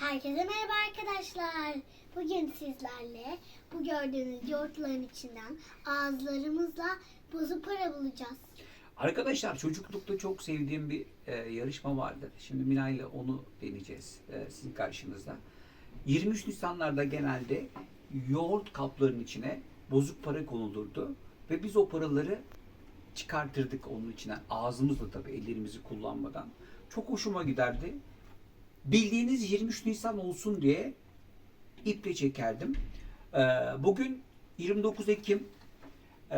Herkese merhaba arkadaşlar. Bugün sizlerle bu gördüğünüz yoğurtların içinden ağızlarımızla bozuk para bulacağız. Arkadaşlar çocuklukta çok sevdiğim bir e, yarışma vardır. Şimdi Mina ile onu deneyeceğiz e, sizin karşınızda. 23 Nisanlarda genelde yoğurt kaplarının içine bozuk para konulurdu. Ve biz o paraları çıkartırdık onun içinden. Ağzımızla tabii ellerimizi kullanmadan. Çok hoşuma giderdi. Bildiğiniz 23 Nisan olsun diye iple çekerdim. E, bugün 29 Ekim e,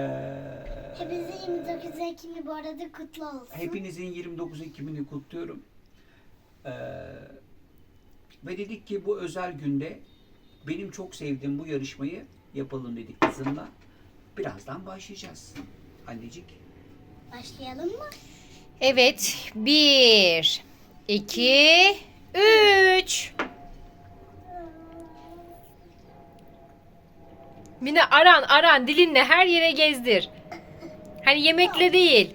Hepinizin 29 Ekim'i bu arada kutlu olsun. Hepinizin 29 Ekim'ini kutluyorum. Ee, ve dedik ki bu özel günde benim çok sevdiğim bu yarışmayı yapalım dedik kızımla. Birazdan başlayacağız. Annecik. Başlayalım mı? Evet. Bir, iki, üç. Mine aran aran dilinle her yere gezdir. Hani yemekle değil.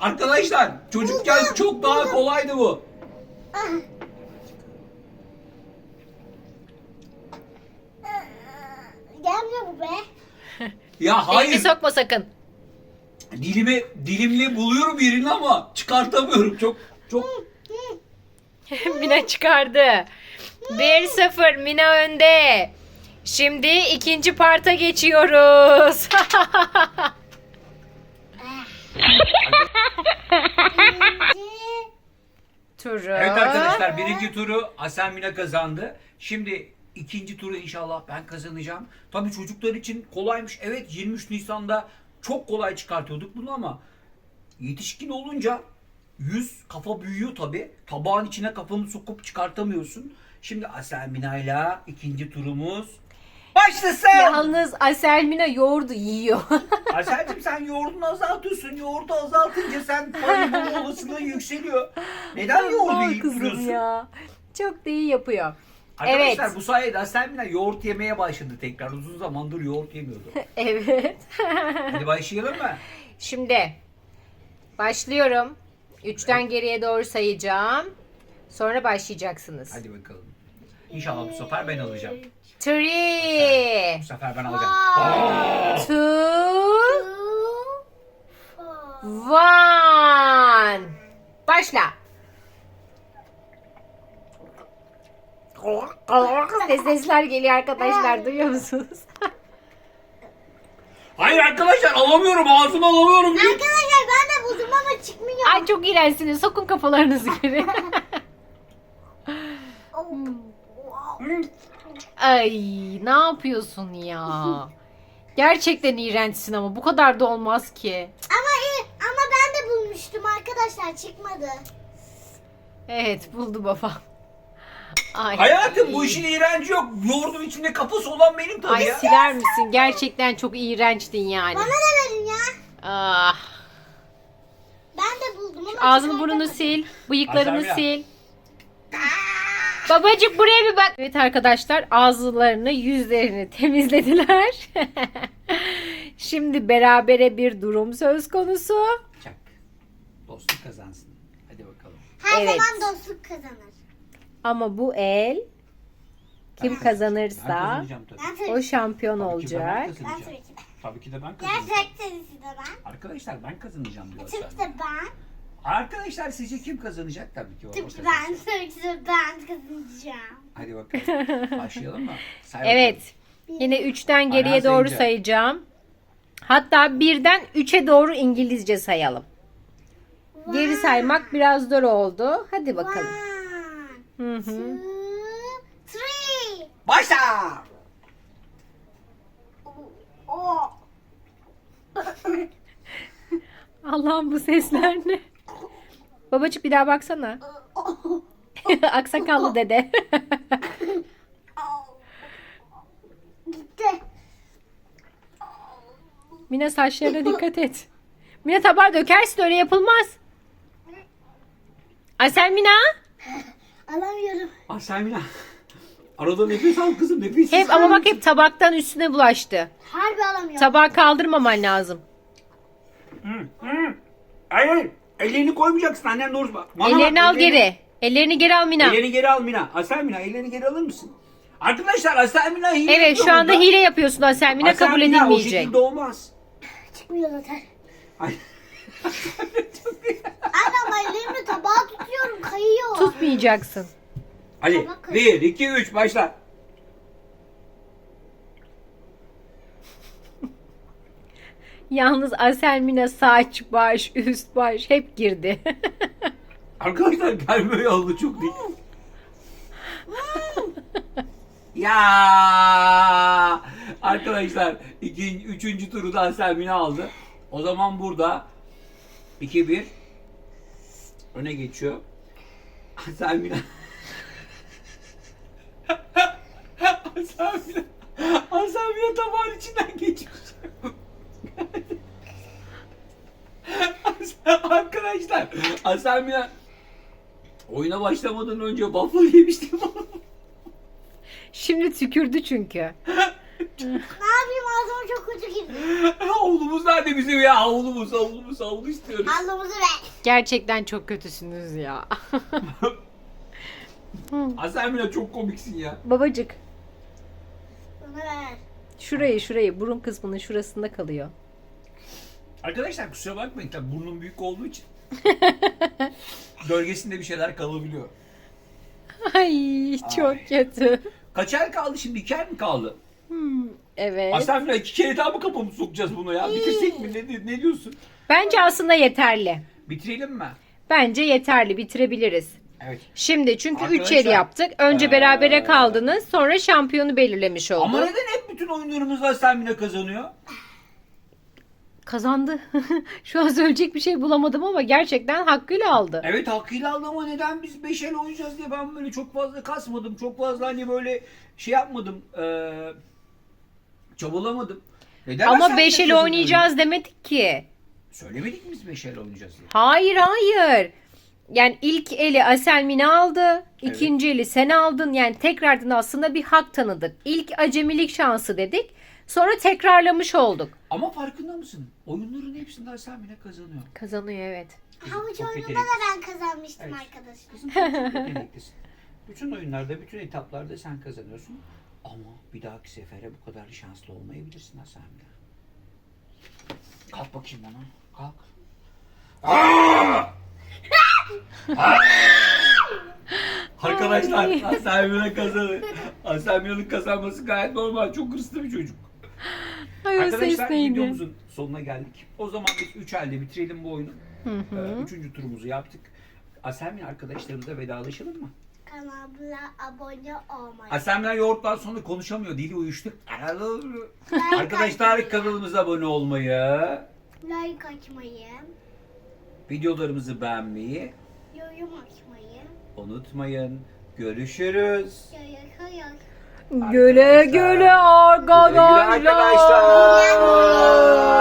Arkadaşlar çocukken çok daha kolaydı bu. Gelmiyor bu be. Ya Elini hayır sokma sakın. dilime dilimle buluyorum yerini ama çıkartamıyorum. Çok çok Mine çıkardı. 1-0 Mine önde. Şimdi ikinci parta geçiyoruz. Turu. Evet arkadaşlar birinci turu Asel Mina kazandı. Şimdi ikinci turu inşallah ben kazanacağım. Tabii çocuklar için kolaymış. Evet 23 Nisan'da çok kolay çıkartıyorduk bunu ama yetişkin olunca yüz kafa büyüyor tabii. Tabağın içine kafanı sokup çıkartamıyorsun. Şimdi Asel Mina'yla ikinci turumuz başlasın. Yalnız Aselmina yoğurdu yiyor. Aselcim sen yoğurdunu azaltıyorsun. Yoğurdu azaltınca sen payı bulma olasılığın yükseliyor. Neden yoğurdu Aman yiyip kızım duruyorsun? ya. Çok da iyi yapıyor. Arkadaşlar Evet. bu sayede Aselmina yoğurt yemeye başladı tekrar. Uzun zamandır yoğurt yemiyordu. Evet. Hadi başlayalım mı? Şimdi başlıyorum. Üçten geriye doğru sayacağım. Sonra başlayacaksınız. Hadi bakalım. İnşallah bu sefer ben alacağım. Three, Bu sefer ben alacağım. Aa! two, one. Başla. Ses sesler geliyor arkadaşlar duyuyor musunuz? Hayır arkadaşlar alamıyorum. Ağzıma alamıyorum. Arkadaşlar ben de buldum ama çıkmıyor. Ay çok iğrençsiniz. Sokun kafalarınızı geri. Ay ne yapıyorsun ya? Gerçekten iğrençsin ama bu kadar da olmaz ki. Ama iyi, ama ben de bulmuştum arkadaşlar çıkmadı. Evet buldu babam. Ay. Hayatım bu işin iğrenci yok. Yoğurdun içinde kafası olan benim tabii Ay ya. siler misin? Gerçekten çok iğrençtin yani. Bana da verin ya. Ah. Ben de buldum ama Ağzını burnunu sil. Bıyıklarını sil. Babacık buraya bir bak. Evet arkadaşlar ağızlarını yüzlerini temizlediler. Şimdi berabere bir durum söz konusu. Çak. Dostluk kazansın. Hadi bakalım. Her Evet. zaman dostluk kazanır. Ama bu el kim Ben kazanırsa kazanacağım tabii. Ben o şampiyon Tabii ki de ben olacak. Ben kazanacağım. Tabii ki de ben kazanacağım. Gerçek serisi de ben. Arkadaşlar ben kazanacağım diyor Tabii ki de ben. Arkadaşlar sizce kim kazanacak? Tabii ki o. Tabii ki ben. Tabii ki de ben kazanacağım. Hadi bakalım. Başlayalım mı? Say bakalım. Evet. Yine 3'ten geriye Aynen doğru sayacağım. Hatta birden 3'e doğru İngilizce sayalım. Geri saymak biraz zor oldu. Hadi bakalım. One, Hı hı. two, three. Başla. Allah'ım bu sesler ne? Babacık bir daha baksana. Aksakallı dede. Gitti. Mine saçlarına dikkat et. Mine tabağı dökersin öyle yapılmaz. Ay sen Mina. Alamıyorum. Aselmina. Arada nefes al kızım nefes. Hep ama bak hep tabaktan üstüne bulaştı. Harbi alamıyorum. Tabağı kaldırmaman lazım. Hı, hı. Hayır hayır. Ellerini koymayacaksın annen doğrusu bak. Bana bak, Ellerini al ellerini- geri. Ellerini geri al Mina. Ellerini geri al Mina. Asel Mina ellerini geri alır mısın? Arkadaşlar Asel Mina hile Evet yapıyor şu anda burada. hile yapıyorsun Asel Mina Asel kabul Mina o edilmeyecek. şekilde olmaz. Çıkmıyor zaten. Ay. Anne ama ellerimle tabağı tutuyorum kayıyor. Tutmayacaksın. Hadi Tamam, kız. 1, 2, 3 başla. Yalnız Asel Mina saç, baş, üst, baş hep girdi. Arkadaşlar gelme yolda çok değil. ya arkadaşlar ikinci, üçüncü turu da Selmina aldı. O zaman burada 2-1 öne geçiyor. Selmina Selmina Selmina tabağın içinden geçmiş. Arkadaşlar Selmina oyuna başlamadan önce waffle yemiştim. Şimdi tükürdü çünkü. Ne yapayım ağzıma çok kötü girdi. havlumuz nerede bizim ya? Havlumuz, havlumuz, havlu istiyoruz. Havlumuzu ver. Gerçekten çok kötüsünüz ya. Selmina çok komiksin ya. Babacık Bunu ver. şurayı şurayı burun kısmının şurasında kalıyor. Arkadaşlar kusura bakmayın tabii burnum büyük olduğu için. Gölgesinde bir şeyler kalabiliyor. Ay çok Ay. kötü. Kaçer kaldı şimdi? İker mi kaldı? Hmm, evet. Aslında iki kere daha mı kafamı sokacağız bunu ya? Bitirsek mi? Ne, ne diyorsun? Bence aslında yeterli. Bitirelim mi? Bence yeterli bitirebiliriz. Evet. Şimdi çünkü 3 Arkadaşlar, el yaptık. Önce eee, berabere kaldınız. Sonra şampiyonu belirlemiş olduk. Ama neden hep bütün oyunlarımızda Selmina kazanıyor? Kazandı. Şu an söyleyecek bir şey bulamadım ama gerçekten hakkıyla aldı. Evet hakkıyla aldı ama neden biz 5 el oynayacağız diye ben böyle çok fazla kasmadım. Çok fazla hani böyle şey yapmadım. eee çabalamadım. Neden Ama Selmina 5 el oynayacağız demedik ki. Söylemedik mi biz 5 el oynayacağız diye? Hayır hayır. Yani ilk eli Aselmine aldı. ikinci eli sen aldın. Yani tekrardan aslında bir hak tanıdık. İlk acemilik şansı dedik. Sonra tekrarlamış olduk. Ama farkında mısın? Oyunların hepsinde Selmina kazanıyor. Kazanıyor evet. Havuç çok oyununda da ben kazanmıştım Evet. arkadaşlar. Kızım sen çok yeteneklisin. Bütün oyunlarda, bütün etaplarda sen kazanıyorsun. Ama bir dahaki sefere bu kadar şanslı olmayabilirsin Selmina. Kalk bakayım bana. Kalk. Arkadaşlar Selmina kazandı. Selmina'nın kazanması gayet normal. Çok hırslı bir çocuk. Ses Arkadaşlar neydi? videomuzun sonuna geldik. O zaman biz 3 elde bitirelim bu oyunu. Ee, üçüncü turumuzu yaptık. Aselmin arkadaşlarımıza vedalaşalım mı? Kanalına abone olmayı. Aselmin yoğurttan sonra konuşamıyor. Dili uyuştu. Arkadaşlar kanalımıza abone olmayı, Like açmayı. videolarımızı beğenmeyi Yorum açmayı. unutmayın. Görüşürüz. Yaya. Güle güle arkadaşlar. Güle güle arkadaşlar.